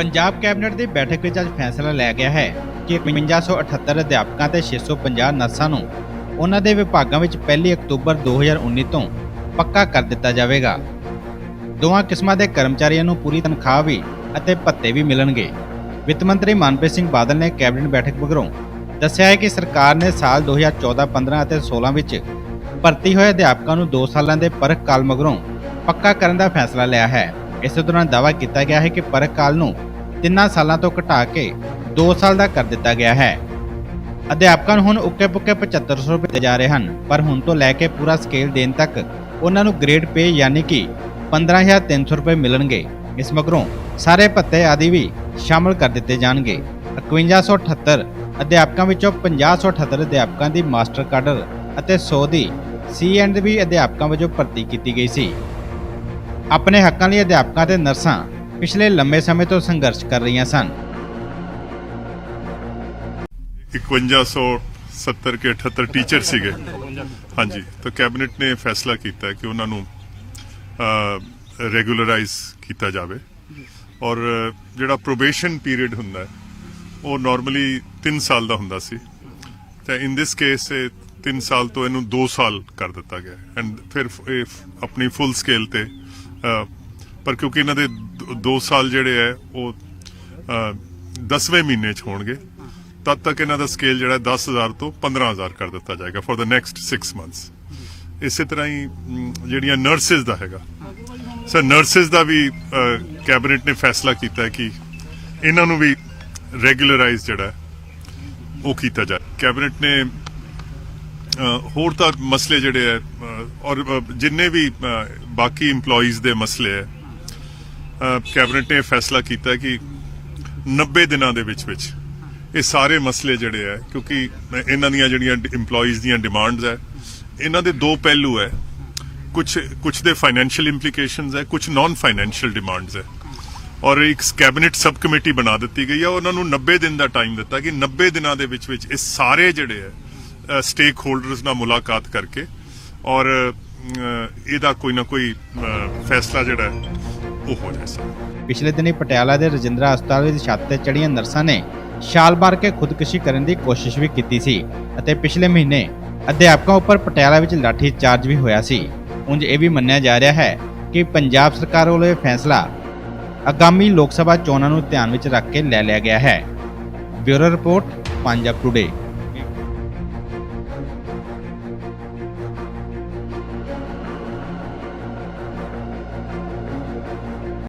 Punjab cabinet ਦੀ ਬੈਠਕ ਵਿੱਚ ਅੱਜ ਫੈਸਲਾ ਲਿਆ ਗਿਆ ਹੈ ਕਿ 5578 ਅਧਿਆਪਕਾਂ ਤੇ 650 ਨਰਸਾਂ ਨੂੰ ਉਹਨਾਂ ਦੇ ਵਿਭਾਗਾਂ ਵਿੱਚ 1 ਅਕਤੂਬਰ 2019 ਤੋਂ ਪੱਕਾ ਕਰ ਦਿੱਤਾ ਜਾਵੇਗਾ। ਦੋਵਾਂ ਕਿਸਮਾਂ ਦੇ ਕਰਮਚਾਰੀਆਂ ਨੂੰ ਪੂਰੀ ਤਨਖਾਹ ਵੀ ਅਤੇ ਭੱਤੇ ਵੀ ਮਿਲਣਗੇ। ਵਿੱਤ ਮੰਤਰੀ ਮਨਪ੍ਰੀਤ ਸਿੰਘ ਬਾਦਲ ਨੇ ਕੈਬਨਿਟ ਬੈਠਕ ਮਗਰੋਂ ਦੱਸਿਆ ਹੈ ਕਿ ਸਰਕਾਰ ਨੇ ਸਾਲ 2014-15 ਅਤੇ 16 ਵਿੱਚ ਭਰਤੀ ਹੋਏ ਅਧਿਆਪਕਾਂ ਨੂੰ 2 ਸਾਲਾਂ ਦੇ ਪਰਖ ਕਾਲ ਮਗਰੋਂ ਪੱਕਾ ਕਰਨ ਦਾ ਫੈਸਲਾ ਲਿਆ ਹੈ। ਇਸੇ ਦੌਰਾਨ ਦਾਅਵਾ ਕੀਤਾ ਗਿਆ ਹੈ ਕਿ ਪਰਖ ਕਾਲ ਨੂੰ ਤਿੰਨਾਂ ਸਾਲਾਂ ਤੋਂ ਘਟਾ ਕੇ 2 ਸਾਲ ਦਾ ਕਰ ਦਿੱਤਾ ਗਿਆ ਹੈ। ਅਧਿਆਪਕਾਂ ਨੂੰ ਹੁਣ ਉੱਕੇ ਪੁੱਕੇ 7500 ਰੁਪਏ ਦਿੱਤੇ ਜਾ ਰਹੇ ਹਨ, ਪਰ ਹੁਣ ਤੋਂ ਲੈ ਕੇ ਪੂਰਾ ਸਕੇਲ ਦੇਣ ਤੱਕ ਉਹਨਾਂ ਨੂੰ ਗ੍ਰੇਡ ਪੇ ਯਾਨੀ ਕਿ 15300 ਰੁਪਏ ਮਿਲਣਗੇ। ਇਸ ਮਗਰੋਂ ਸਾਰੇ ਭੱਤੇ ਆਦਿ ਵੀ ਸ਼ਾਮਲ ਕਰ ਦਿੱਤੇ ਜਾਣਗੇ। 5178 ਅਧਿਆਪਕਾਂ ਵਿੱਚੋਂ 5078 ਅਧਿਆਪਕਾਂ ਦੀ ਮਾਸਟਰ ਕਾਡਰ ਅਤੇ 100 ਦੀ ਸੀ ਐਂਡ ਵੀ ਅਧਿਆਪਕਾਂ ਵਜੋਂ ਭਰਤੀ ਕੀਤੀ ਗਈ ਸੀ। ਆਪਣੇ ਹੱਕਾਂ ਲਈ ਅਧਿਆਪਕਾਂ ਤੇ ਨਰਸਾਂ ਪਿਛਲੇ ਲੰਮੇ ਸਮੇਂ ਤੋਂ ਸੰਘਰਸ਼ ਕਰ ਰਹੀਆਂ ਸਨ। 5170 ਕੇ 78 ਟੀਚਰ ਸੀਗੇ। ਹਾਂਜੀ, ਤਾਂ ਕੈਬਨਿਟ ਨੇ ਫੈਸਲਾ ਕੀਤਾ ਕਿ ਉਹਨਾਂ ਨੂੰ ਰੈਗੂਲਰਾਈਜ਼ ਕੀਤਾ ਜਾਵੇ। ਔਰ ਜਿਹੜਾ ਪ੍ਰੋਬੇਸ਼ਨ ਪੀਰੀਅਡ ਹੁੰਦਾ ਹੈ ਉਹ ਨਾਰਮਲੀ 3 ਸਾਲ ਦਾ ਹੁੰਦਾ ਸੀ। ਤਾਂ ਇਨ ਦਿਸ ਕੇਸ ਇਹ 3 ਸਾਲ ਤੋਂ ਇਹਨੂੰ 2 ਸਾਲ ਕਰ ਦਿੱਤਾ ਗਿਆ। ਐਂਡ ਫਿਰ ਇਹ ਆਪਣੀ ਫੁੱਲ ਸਕੇਲ ਤੇ ਪਰ ਕਿਉਂਕਿ ਇਹਨਾਂ ਦੇ 2 ਸਾਲ ਜਿਹੜੇ ਹੈ, ਉਹ 10ਵੇਂ ਮਹੀਨੇ ਚ ਹੋਣਗੇ। ਤਦ ਤੱਕ ਇਹਨਾਂ ਦਾ ਸਕੇਲ ਜਿਹੜਾ 10000 ਤੋਂ 15000 ਕਰ ਦਿੱਤਾ ਜਾਏਗਾ ਫॉर द ਨੈਕਸਟ 6 ਮੰਥਸ ਇਸੇ ਤਰ੍ਹਾਂ ਹੀ ਜਿਹੜੀਆਂ ਨਰਸਿਸ ਦਾ ਹੈਗਾ। ਸਰ ਨਰਸਿਸ ਦਾ ਵੀ ਕੈਬਨਿਟ ਨੇ ਫੈਸਲਾ ਕੀਤਾ ਹੈ ਕਿ ਇਹਨਾਂ ਨੂੰ ਵੀ ਰੈਗੂਲਰਾਈਜ਼ ਜਿਹੜਾ ਉਹ ਕੀਤਾ ਜਾਏ। ਕੈਬਨਿਟ ਨੇ ਹੋਰ ਤਾਂ ਮਸਲੇ ਜਿਹੜੇ ਹੈ ਔਰ ਜਿੰਨੇ ਵੀ ਬਾਕੀ EMPLOYEES ਦੇ ਮਸਲੇ ਹੈ ਕੈਬਨਿਟ ਨੇ ਫੈਸਲਾ ਕੀਤਾ ਕਿ 90 ਦਿਨਾਂ ਦੇ ਵਿੱਚ ਵਿੱਚ ਇਹ ਸਾਰੇ ਮਸਲੇ ਜਿਹੜੇ ਹੈ ਕਿਉਂਕਿ ਇਹਨਾਂ ਦੀਆਂ ਜਿਹੜੀਆਂ EMPLOYEES ਦੀਆਂ ਡਿਮਾਂਡਸ ਹੈ ਇਹਨਾਂ ਦੇ ਦੋ ਪਹਿਲੂ ਹੈ ਕੁਝ ਕੁਝ ਦੇ ਫਾਈਨੈਂਸ਼ੀਅਲ ਇੰਪਲੀਕੇਸ਼ਨਸ ਹੈ ਕੁਝ ਨਾਨ ਫਾਈਨੈਂਸ਼ੀਅਲ ਡਿਮਾਂਡਸ ਹੈ ਔਰ ਇੱਕ ਕੈਬਨਿਟ ਸਬ ਕਮੇਟੀ ਬਣਾ ਦਿੱਤੀ ਗਈ ਹੈ ਉਹਨਾਂ ਨੂੰ 90 ਦਿਨ ਦਾ ਟਾਈਮ ਦਿੱਤਾ ਕਿ 90 ਦਿਨਾਂ ਦੇ ਵਿੱਚ ਵਿੱਚ ਇਹ ਸਾਰੇ ਜਿਹੜੇ ਹੈ ਸਟੇਕ ਹੋਲਡਰਸ ਨਾਲ ਮੁਲਾਕਾਤ ਕਰਕੇ ਔਰ ਇਹਦਾ ਕੋਈ ਨਾ ਕੋਈ ਫੈਸਲਾ ਜਿਹੜਾ ਹੈ ਉਹ ਹੋ ਜਾਏ ਸਰ ਪਿਛਲੇ ਦਿਨੀ ਪਟਿਆਲਾ ਦੇ ਰਜਿੰਦਰਾ ਹਸਪਤਾਲ ਵਿੱਚ ਛੱਤ ਤੇ ਚੜੀਆਂ ਨਰਸਾਂ ਨੇ ਛਾਲ ਮਾਰ ਕੇ ਖੁਦਕੁਸ਼ੀ ਕਰਨ ਦੀ ਕੋਸ਼ਿਸ਼ ਵੀ ਕੀਤੀ ਸੀ ਅਤੇ ਪਿਛਲੇ ਮਹੀਨੇ ਅਧਿਆਪਕਾਂ ਉੱਪਰ ਪਟਿਆਲਾ ਵਿੱਚ ਲਾਠੀ ਚਾਰਜ ਵੀ ਹੋਇਆ ਸੀ। ਉਂਝ ਇਹ ਵੀ ਮੰਨਿਆ ਜਾ ਰਿਹਾ ਹੈ ਕਿ ਪੰਜਾਬ ਸਰਕਾਰ ਵੱਲੋਂ ਇਹ ਫੈਸਲਾ ਆਗਾਮੀ ਲੋਕ ਸਭਾ ਚੋਣਾਂ ਨੂੰ ਧਿਆਨ ਵਿੱਚ ਰੱਖ ਕੇ ਲੈ ਲਿਆ ਗਿਆ ਹੈ। Bureau report Punjab today